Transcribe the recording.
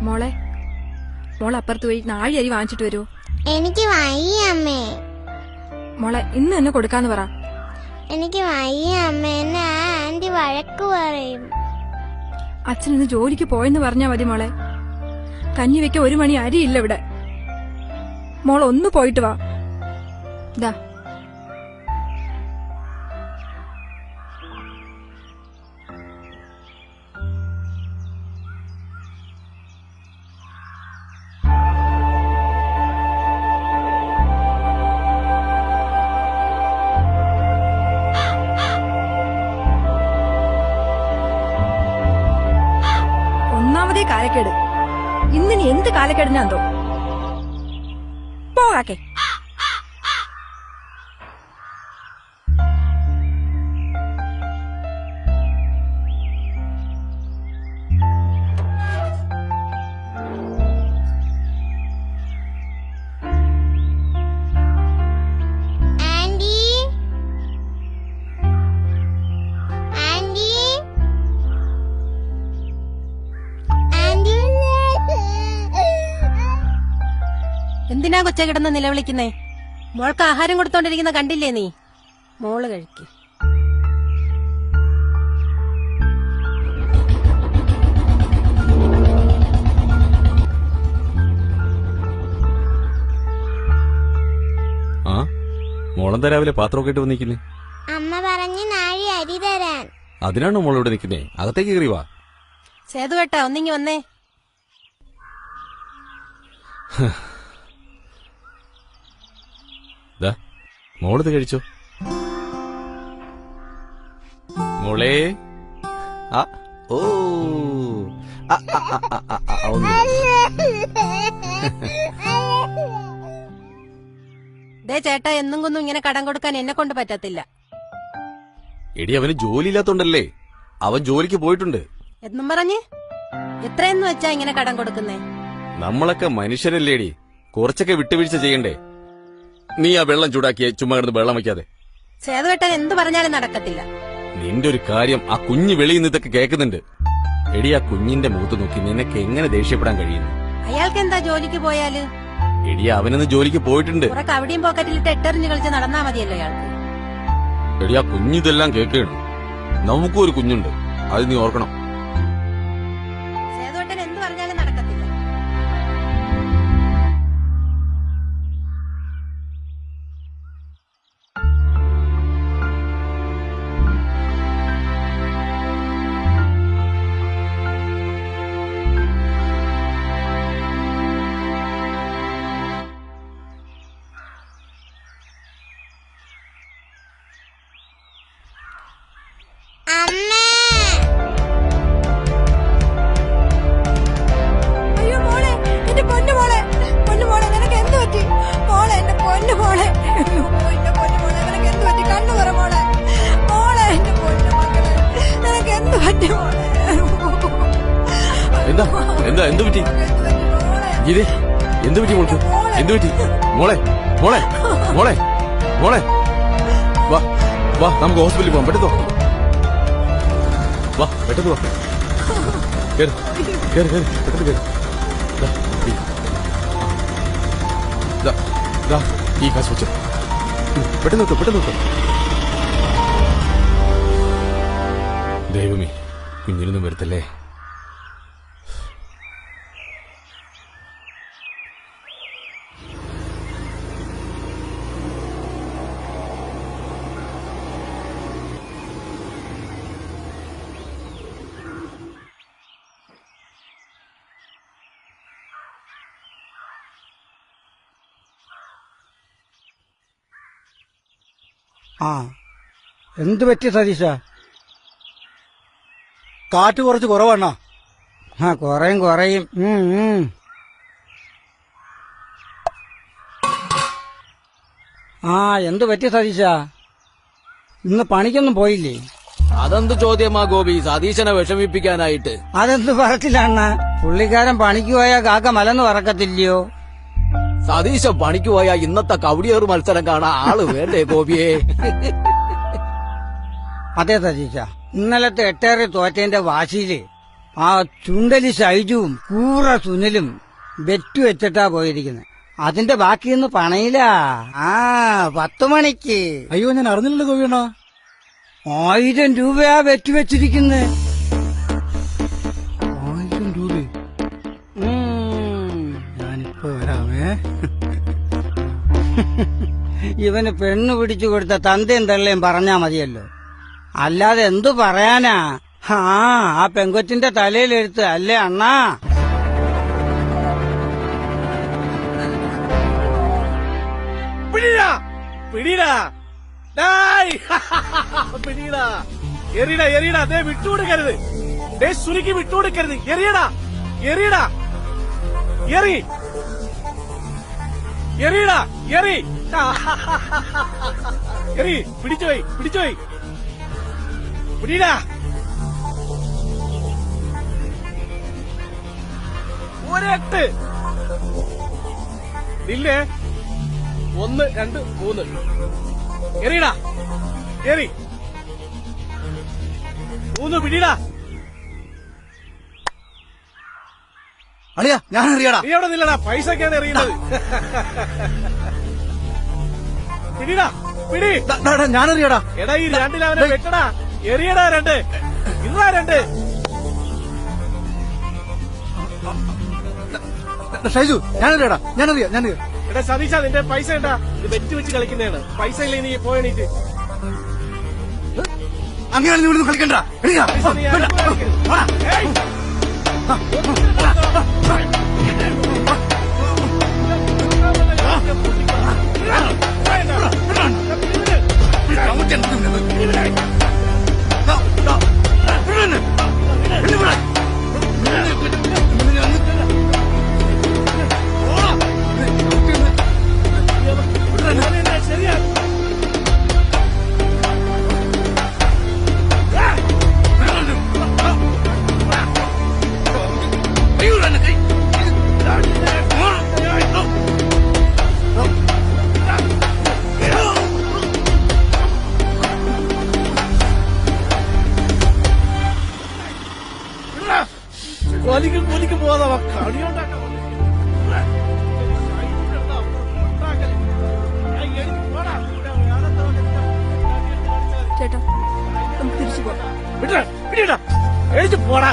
മോളെ മോളെ അപ്പുറത്ത് പോയി നാഴി അരി വാങ്ങിച്ചിട്ട് വരൂ. എനിക്ക് വയ്യ അമ്മേ. മോളെ ഇന്ന് തന്നെ കൊടുക്കാന്ന് പറ. എനിക്ക് വയ്യ അമ്മേ എന്നെ ആ ആന്റി വഴക്ക് പറയും. അച്ഛൻ ഇന്ന് ജോലിക്ക് പോയെന്ന് പറഞ്ഞാ മതി മോളെ. കഞ്ഞി വെക്ക ഒരു മണി അരിയില്ല ഇവിടെ. മോൾ ഒന്ന് പോയിട്ട് വാ. ദാ ഒന്നാമതേ കാലക്കേട്. ഇന്നിനി എന്ത് കാലക്കേടിനാന്തോ? പോകാക്കെ. എന്തിനാ കൊച്ച കിടന്ന് നിലവിളിക്കുന്നേ? മോൾക്ക് ആഹാരം കൊടുത്തോണ്ടിരിക്കുന്ന കണ്ടില്ലേ നീ? മോൾ കഴിക്ക്. ആ മോളെന്താ രാവിലെ പാത്രമൊക്കെ ഇട്ട് വന്നിരിക്കുന്നേ? അമ്മ പറഞ്ഞു നാഴി അരി തരാൻ. അതിനാണോ മോൾ ഇവിടെ നിൽക്കുന്നേ അകത്തേക്ക് കയറി വാ. സേതുവേട്ടാ ഒന്നിങ്ങി വന്നേ. ദാ മോളിത് കഴിച്ചോ. മോളെ. ആ ഓ. ദേ ചേട്ടാ എന്നും കൊന്നും ഇങ്ങനെ കടം കൊടുക്കാൻ എന്നെ കൊണ്ട് പറ്റത്തില്ല. എടി അവന് ജോലി ഇല്ലാത്തോണ്ടല്ലേ അവൻ ജോലിക്ക് പോയിട്ടുണ്ട്. എന്നും പറഞ്ഞ്? എത്രയെന്ന് വെച്ചാ ഇങ്ങനെ കടം കൊടുക്കുന്നേ? നമ്മളൊക്കെ മനുഷ്യരല്ലേടി. കുറച്ചൊക്കെ വിട്ടുവീഴ്ച ചെയ്യണ്ടേ? നീ ആ വെള്ളം ചൂടാക്കിയ ചുമ്മാ കിടന്ന് വെള്ളം വയ്ക്കാതെ. സേതുവേട്ടൻ എന്ത് പറഞ്ഞാലും നടക്കത്തില്ല. നിന്റെ ഒരു കാര്യം ആ കുഞ്ഞ് വെളിയിൽ നിന്ന് ഇതൊക്കെ കേൾക്കുന്നുണ്ട്. എടി ആ കുഞ്ഞിന്റെ മുഖത്ത് നോക്കി നിനക്ക് എങ്ങനെ ദേഷ്യപ്പെടാൻ കഴിയുന്നു? അയാൾക്ക് എന്താ ജോലിക്ക് പോയാൽ? എടി അവനൊന്ന് ജോലിക്ക് പോയിട്ടുണ്ട്. അവിടെയും പോക്കറ്റിലിട്ട് എട്ടെറിഞ്ഞ് കളിച്ച് നടന്നാ മതിയല്ലോ അയാൾക്ക് എടി ആ കുഞ്ഞിതെല്ലാം കേൾക്കണം നമുക്കും ഒരു കുഞ്ഞുണ്ട്. അത് നീ ഓർക്കണം. എന്താ എന്ത് പറ്റി? ഇത് എന്ത് പറ്റി മോൾക്ക്? എന്ത് പറ്റി? മോളെ മോളെ മോളെ മോളെ. വാ വാ നമുക്ക് ഹോസ്പിറ്റലിൽ പോവാം. പെട്ടെന്ന് വാ. പെട്ടെന്ന് വാ. കേറ് കേറ് കേറി. പെട്ടെന്ന് കേറി. ഈ. കാശ് വെച്ചോ. പെട്ടെന്ന് വെക്കോ പെട്ടെന്ന് വെക്കോ. ദൈവമേ കുഞ്ഞിനൊന്നും വരുത്തല്ലേ? ആ. എന്ത് പറ്റി സതീശ? കാറ്റ് കുറച്ച് കുറവാണോ? ആ കുറയും കുറയും. ആ എന്ത് പറ്റി സതീശ? ഇന്ന് പണിക്കൊന്നും പോയില്ലേ? അതെന്ത് ചോദ്യമാ ഗോപി? സതീശനെ വിഷമിപ്പിക്കാനായിട്ട്. അതെന്ത് പറച്ചിലാണ് പുള്ളിക്കാരൻ പണിക്ക് പോയാൽ കാക്ക മലന്ന് പറക്കത്തില്ലയോ? സതീശൻ പണിക്ക് പോയാ ഇന്നത്തെ കവടിയേറ് മത്സരം കാണാൻ ആൾ വേണ്ടേ ഗോപിയെ? അതെ സതീശ. ഇന്നലത്തെ എട്ടേറെ തോറ്റേന്റെ വാശിയിൽ ആ ചുണ്ടലി ഷൈജുവും കൂറ സുനിലും ബെറ്റു വെച്ചിട്ടാ പോയിരിക്കുന്നത് അതിന്റെ ബാക്കിയൊന്ന് പണയില്ല ആ പത്തു മണിക്ക്. അയ്യോ ഞാൻ അറിഞ്ഞില്ലല്ലോ ഗോപിയണ്ണ. ആയിരം രൂപയാ വെറ്റു വെച്ചിരിക്കുന്നത് ഇവന് പെണ്ണ് പിടിച്ചു കൊടുത്ത തന്തയും തള്ളയും പറഞ്ഞാ മതിയല്ലോ. അല്ലാതെ എന്തു പറയാനാ? ആ ആ പെങ്കൊച്ചിന്റെ തലയിലെടുത്ത് അല്ലേ അണ്ണാ? പിടിടാ പിടിടാ പിടിടാ എറിയടാ എറിയടാ ദേ വിട്ടുകൊടുക്കരുത്. ദേ സുരുക്കി വിട്ടുകൊടുക്കരുത്. എറിയടാ എറിയടാ. എറി. എറിയടാ എറി. എറി പിടിച്ചോയി പിടിച്ചോയി. പിടിടാ ഒരെട്ട്. ഇല്ലേ ഒന്ന് രണ്ട് മൂന്ന്. എറിയടാ. എറി. മൂന്ന് പിടിടാ അളിയാ ഞാൻ അറിയാടാ. നീ അവിടെ നില്ലടാ പൈസക്കാണ് എറിയുന്നത്. പിടിടാ പിടി. ഞാൻ അറിയാടാ. എടാ ഈ രണ്ടിൽ അവനെ വെട്ടടാ. എറിയടാ രണ്ട്. ഇതാ രണ്ട്. ഷൈജു ഞാൻ അറിയാടാ ഞാൻ അറിയാം ഞാൻ അറിയാം. എടാ സതീശ നിന്റെ പൈസ ഉണ്ടാ ഇത് വെച്ച് വെച്ച് കളിക്കുന്നതാണ്. പൈസ ഇല്ലേ നീ പോയണീറ്റ് അങ്ങനെ നീ ഇവിടുന്ന് കളിക്കണ്ട? എണീക്കാ. പൈസ പോകാതെ കളിയുണ്ടാക്കാൻ ചേട്ടാ നമുക്ക് തിരിച്ചു പോടാ എഴുതി പോടാ.